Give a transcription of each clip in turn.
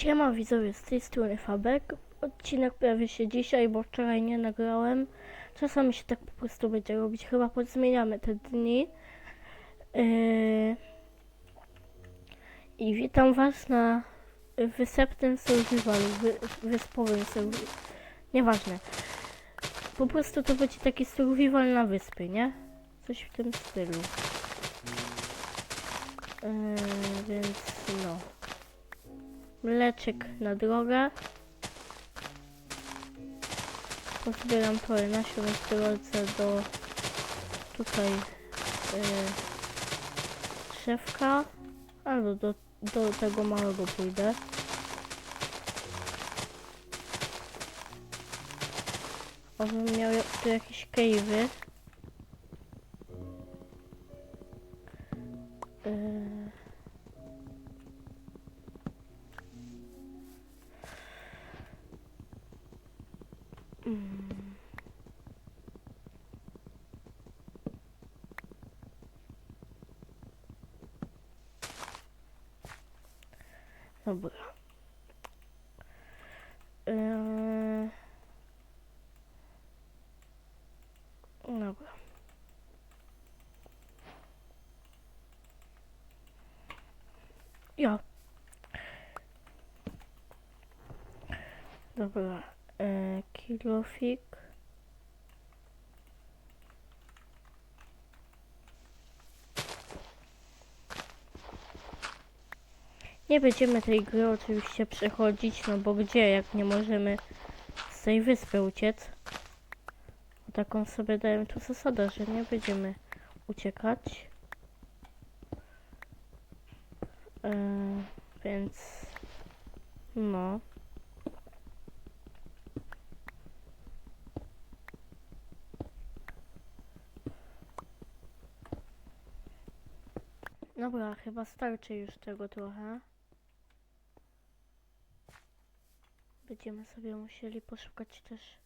Siema widzowie, z tej strony Fabek. Odcinek pojawi się dzisiaj, bo wczoraj nie nagrałem. Czasami się tak po prostu będzie robić. Chyba pozmieniamy te dni. Yy... I witam was na wysepnym survivalu, wy, wyspowym survivalu. Nieważne. Po prostu to będzie taki survival na wyspie, nie? Coś w tym stylu. Yy, więc no. Mleczek na drogę. Pozbieram trochę nasion w drodze do tutaj yy, drzewka. Albo do, do tego małego pójdę. Obym miał tu jakieś cave'y. Dobra. Eee... Dobra. Ja. Dobra. Eee, kilofik. Nie będziemy tej gry oczywiście przechodzić, no bo gdzie, jak nie możemy z tej wyspy uciec. Taką sobie dałem tu zasadę, że nie będziemy uciekać. Eee, więc no. Dobra, chyba starczy już tego trochę. Będziemy sobie musieli poszukać też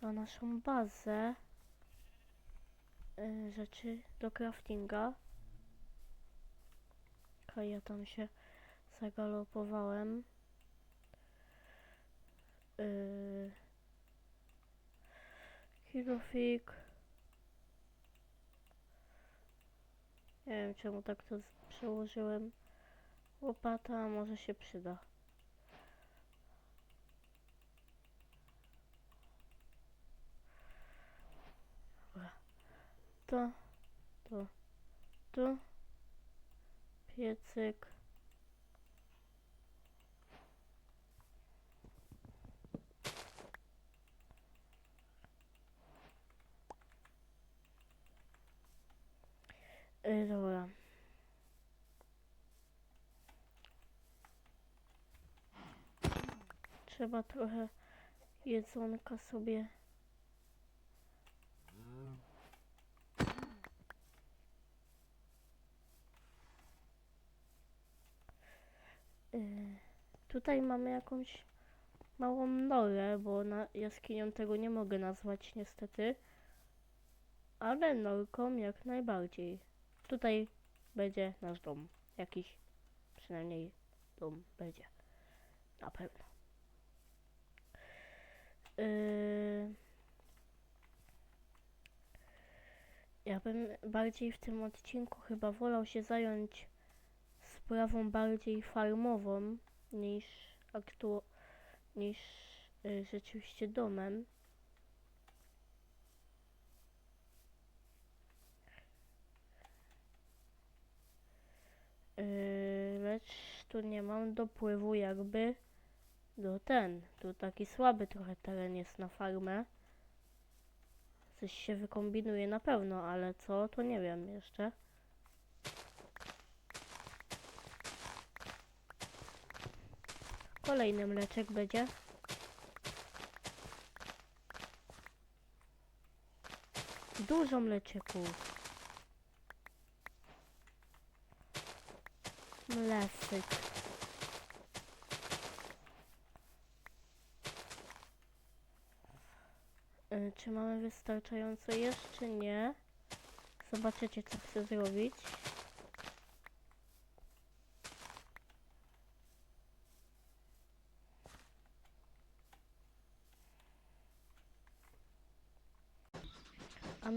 na naszą bazę y, rzeczy do craftinga. Okej, ja tam się zagalopowałem. Yy. Nie wiem czemu tak to przełożyłem. Łopata może się przyda. To, to, tu. Piecyk. Yy, dobra. Trzeba trochę jedzonka sobie. Tutaj mamy jakąś małą norę, bo na jaskinią tego nie mogę nazwać niestety. Ale norką jak najbardziej. Tutaj będzie nasz dom. Jakiś przynajmniej dom będzie. Na pewno. Yy... Ja bym bardziej w tym odcinku chyba wolał się zająć sprawą bardziej farmową niż aktu niż y, rzeczywiście domem. Yy, lecz tu nie mam dopływu jakby do ten. Tu taki słaby trochę teren jest na farmę. Coś się wykombinuje na pewno, ale co to nie wiem jeszcze. Kolejny mleczek będzie. Dużo mleczeków. Mlesyk. Czy mamy wystarczająco? Jeszcze nie. Zobaczycie, co chcę zrobić.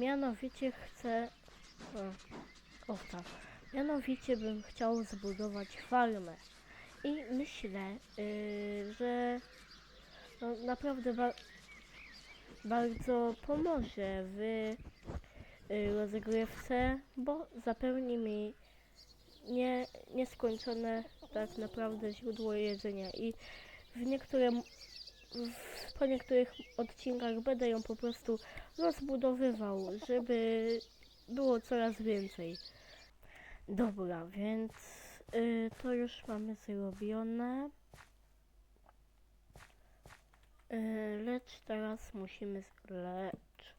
Mianowicie chcę... O, o tak. Mianowicie bym chciał zbudować farmę. I myślę, yy, że no, naprawdę ba bardzo pomoże w y, rozgrywce, bo zapewni mi nie, nieskończone tak naprawdę źródło jedzenia i w niektórym, w, po niektórych odcinkach będę ją po prostu rozbudowywał, żeby było coraz więcej. Dobra, więc y, to już mamy zrobione. Y, lecz teraz musimy. Lecz.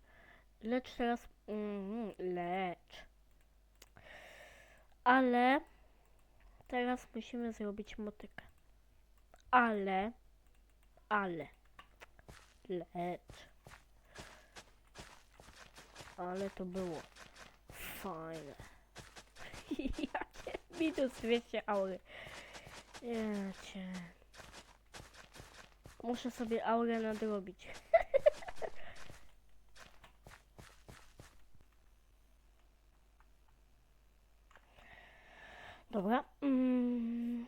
Lecz teraz. Mm, lecz. Ale. Teraz musimy zrobić motykę. Ale. Ale. Lecz. Ale to było fajne. Jakie minus 200 aury. Jacie. Muszę sobie aurę nadrobić. Dobra. Mm,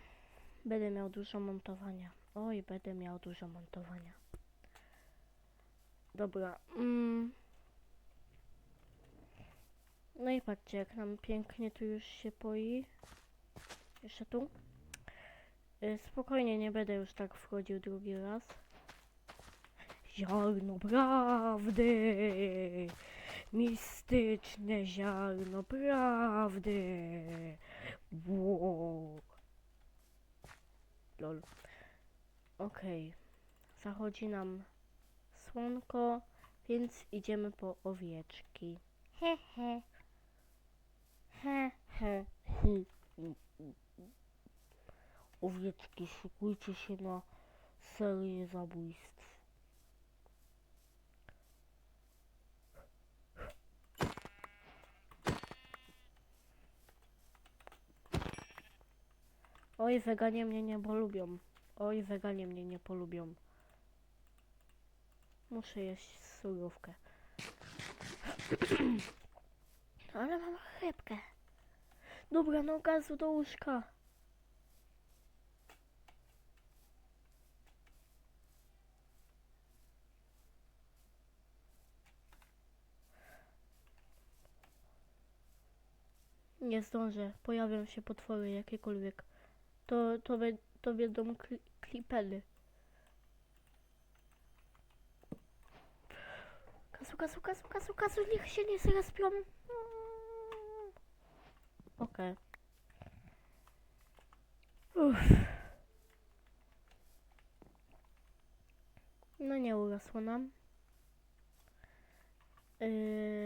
będę miał dużo montowania. Oj, będę miał dużo montowania. Dobra. Mm. No i patrzcie, jak nam pięknie tu już się poi. Jeszcze tu. Y, Spokojnie, nie będę już tak wchodził drugi raz. Ziarno prawdy! Mistyczne ziarno prawdy! Wow. Lol. Okej. Zachodzi nam słonko, więc idziemy po owieczki. He he. He he. Hi. Owieczki, szykujcie się na serię zabójstw. Oj, weganie mnie nie polubią. Oj, weganie mnie nie polubią. Muszę jeść surówkę. Ale mam chlebkę. Dobra, no gazu do łóżka. Nie zdążę. Pojawią się potwory jakiekolwiek. To, to, be, to będą kli, klipery. Kasu, kasu, kasu, kasu, kasu, niech się nie zrespią. Okej. Uff. No nie urosło nam. Yy...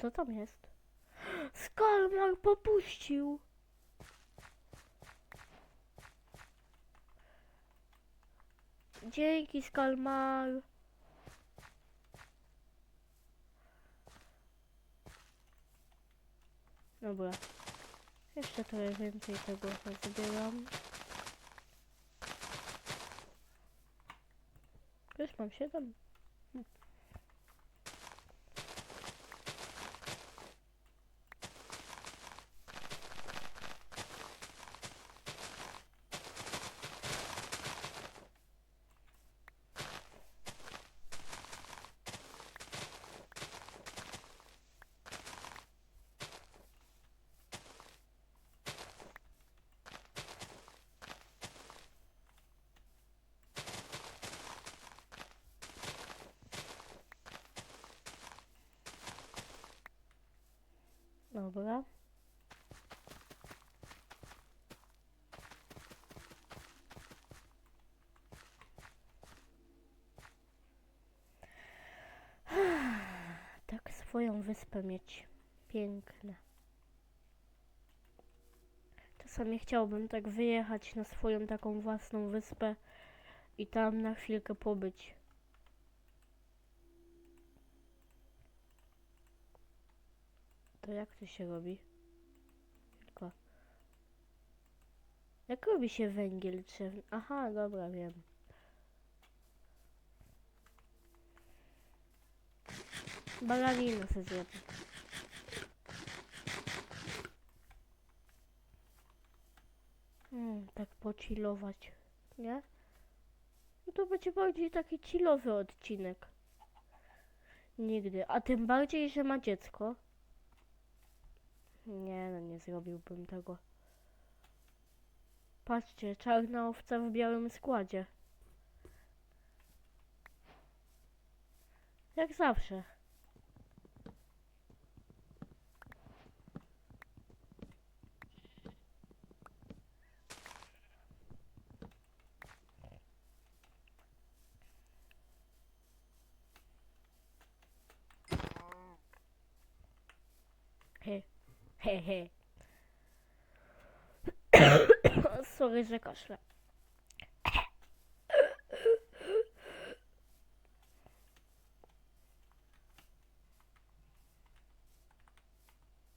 Co tam jest? Skalmar popuścił! Dzięki, Skalmar! Dobra. Jeszcze trochę więcej tego zbieram. Już mam 7. Dobra. Tak swoją wyspę mieć. Piękne. Czasami chciałbym tak wyjechać na swoją taką własną wyspę i tam na chwilkę pobyć. To jak to się robi? Tylko. Jak robi się węgiel drzewny? Aha, dobra, wiem. Balaninę sobie zjem. Hmm, tak pochillować, nie? No to będzie bardziej taki chillowy odcinek. Nigdy. A tym bardziej, że ma dziecko. Nie, no nie zrobiłbym tego. Patrzcie, czarna owca w białym składzie. Jak zawsze. He, he, he. Sorry, że kaszle.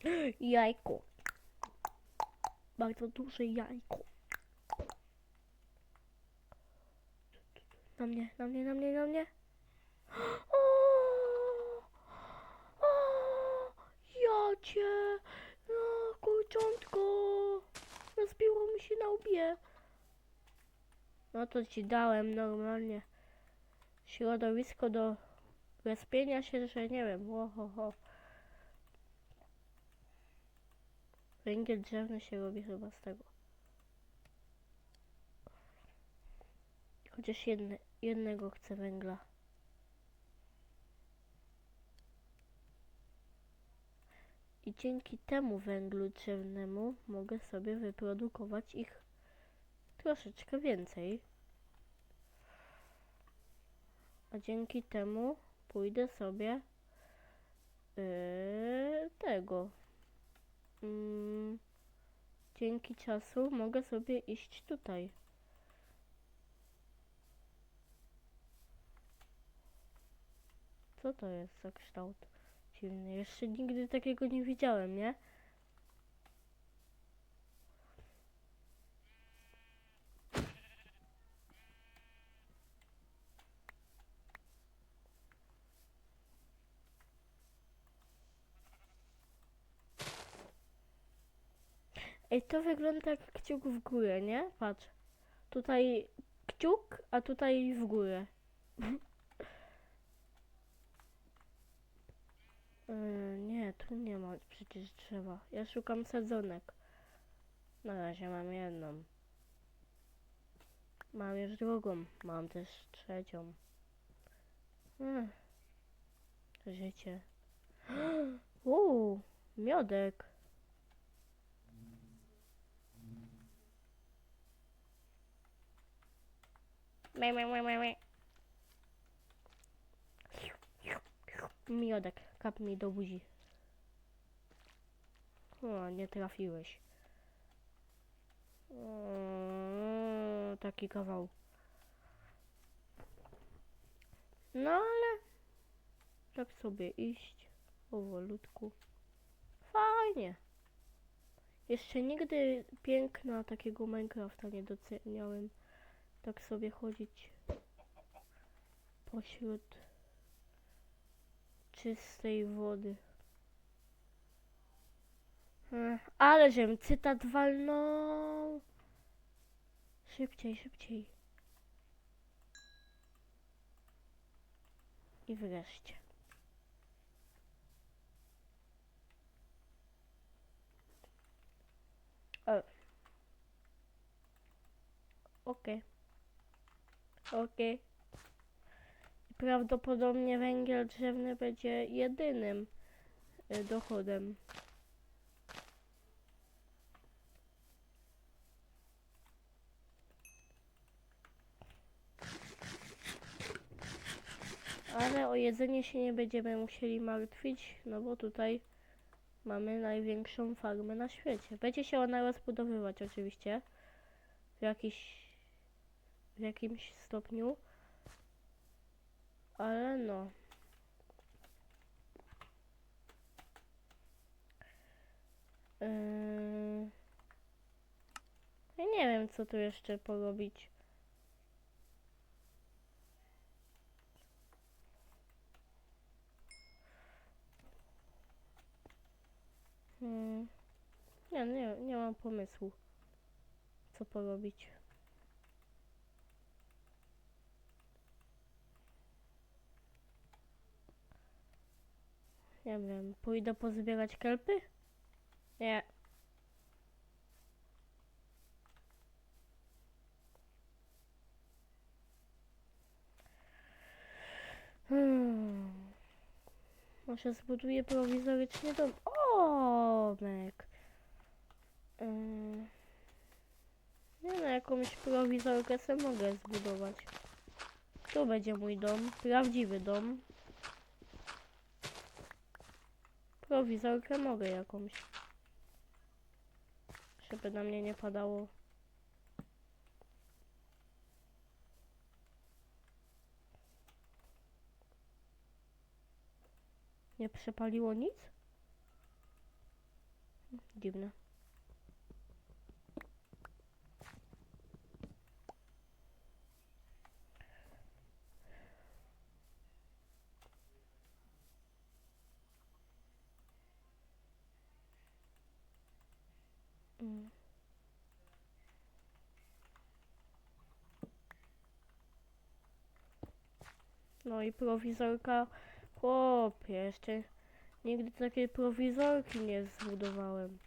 Jajko. Bardzo duże jajko. Na mnie, na mnie, na mnie, na mnie. O, o, ja cię. No, kurczątko. Rozbiło mi się na łbie. No to ci dałem normalnie. Środowisko do respienia się, że nie wiem. Oho, ho. Węgiel drzewny się robi chyba z tego. Chociaż jedne, jednego chcę węgla. I dzięki temu węglu drzewnemu mogę sobie wyprodukować ich troszeczkę więcej. A dzięki temu pójdę sobie yy, tego. Mm, dzięki czasu mogę sobie iść tutaj. Co to jest za kształt Jeszcze nigdy takiego nie widziałem, nie? Ej, to wygląda jak kciuk w górę, nie? Patrz. Tutaj kciuk, a tutaj w górę. Yy, nie, tu nie ma przecież drzewa. Ja szukam sadzonek. Na razie mam jedną. Mam już drugą. Mam też trzecią. Ech. Życie. Uuu, miodek. Miodek, kap mi do buzi. O, nie trafiłeś. O, taki kawał. No ale tak sobie iść powolutku. Fajnie. Jeszcze nigdy piękna takiego Minecrafta nie doceniałem. Tak sobie chodzić pośród czystej wody. Ech, ale żem cytat walnął. Szybciej, szybciej. I wreszcie. O. Okej. Prawdopodobnie węgiel drzewny będzie jedynym y, dochodem. Ale o jedzenie się nie będziemy musieli martwić, no bo tutaj mamy największą farmę na świecie. Będzie się ona rozbudowywać oczywiście w jakiś w jakimś stopniu ale no. Yy... Ja nie wiem, co tu jeszcze porobić. Hmm. Nie, nie, nie mam pomysłu, co porobić. Nie wiem, pójdę pozbierać kelpy? Nie. Hmm. Może zbuduję prowizorycznie dom. O, mek. Ym. Nie no, jakąś prowizorkę sobie mogę zbudować. Tu będzie mój dom. Prawdziwy dom. Prowizorkę mogę jakąś. Żeby na mnie nie padało. Nie przepaliło nic? Dziwne. No i prowizorka. Chłopie, jeszcze nigdy takiej prowizorki nie zbudowałem.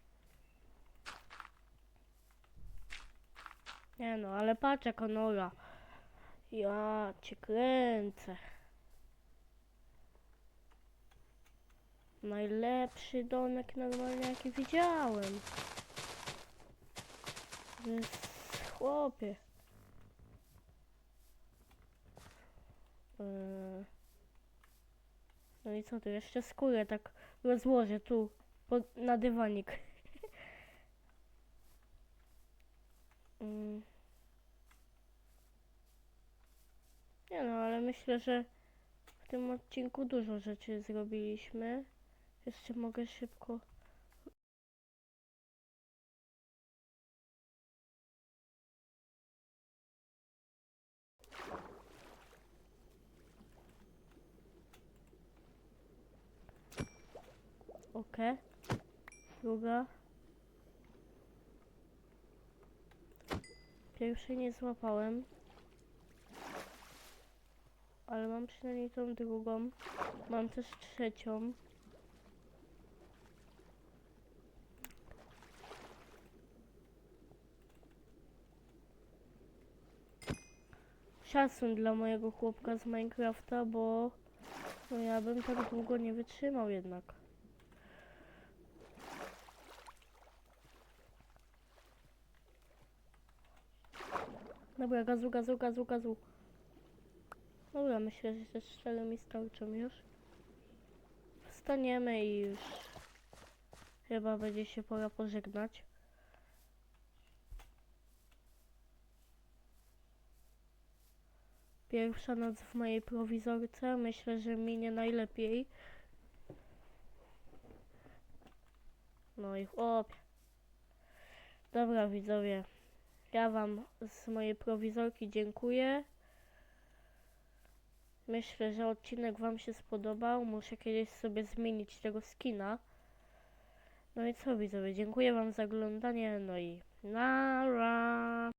Nie no, ale patrz jaka nora. Ja cię kręcę. Najlepszy domek normalnie jaki widziałem. Chłopie. No i co tu? Jeszcze skórę tak rozłożę tu pod, na dywanik. Mm. Nie no, ale myślę, że w tym odcinku dużo rzeczy zrobiliśmy. Jeszcze mogę szybko. Okej. Druga. Pierwszej nie złapałem. Ale mam przynajmniej tą drugą. Mam też trzecią. Szacun dla mojego chłopka z Minecrafta, bo no ja bym tak długo nie wytrzymał jednak. Dobra, gazu, gazu, gazu, gazu. Dobra, myślę, że te strzały mi starczą już. Wstaniemy i już chyba będzie się pora pożegnać. Pierwsza noc w mojej prowizorce. Myślę, że minie najlepiej. No i chłopie. Dobra widzowie. Ja wam z mojej prowizorki dziękuję. Myślę, że odcinek wam się spodobał. Muszę kiedyś sobie zmienić tego skina. No i co widzowie, dziękuję wam za oglądanie, no i nara.